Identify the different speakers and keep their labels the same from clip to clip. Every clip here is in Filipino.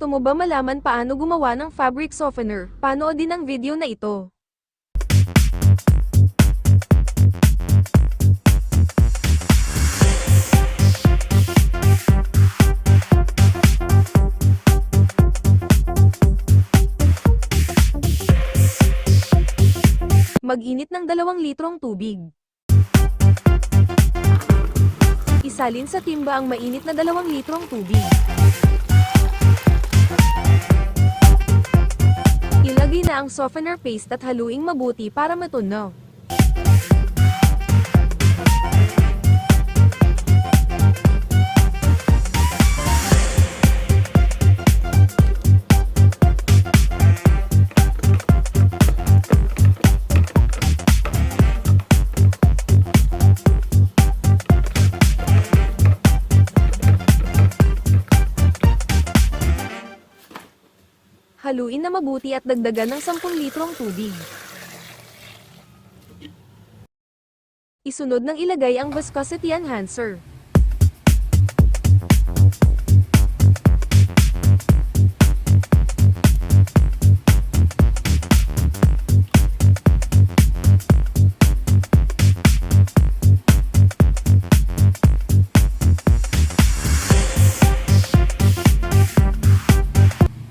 Speaker 1: Gusto mo ba malaman paano gumawa ng fabric softener? Panoodin ang video na ito. Mag-init ng dalawang litrong tubig. Isalin sa timba ang mainit na dalawang litrong tubig. Ang softener paste at haluing mabuti para matunaw. Haluin na mabuti at dagdagan ng 10 litrong tubig. Isunod ng ilagay ang viscosity enhancer.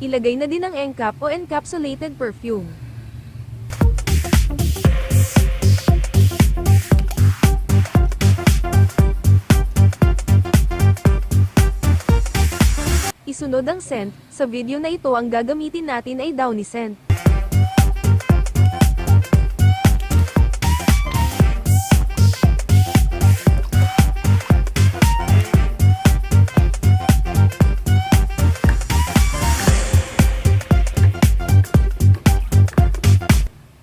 Speaker 1: Ilagay na din ang encap o encapsulated perfume. Isunod ang scent, sa video na ito ang gagamitin natin ay downy scent.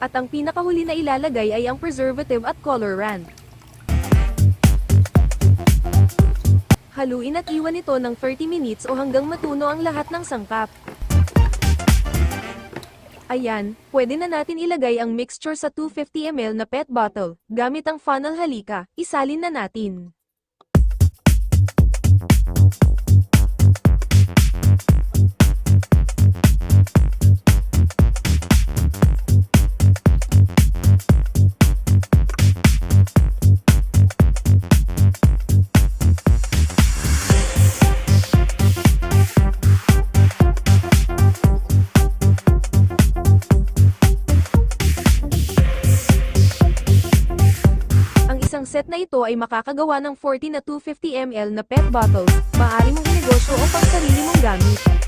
Speaker 1: At ang pinakahuli na ilalagay ay ang preservative at colorant. Haluin at iwan ito ng 30 minutes o hanggang matuno ang lahat ng sangkap. Ayan, pwede na natin ilagay ang mixture sa 250 ml na PET bottle. Gamit ang funnel halika, isalin na natin. Set na ito ay makakagawa ng 40 na 250 ml na PET bottles, maaari mong inegosyo o pang sarili mong gamit.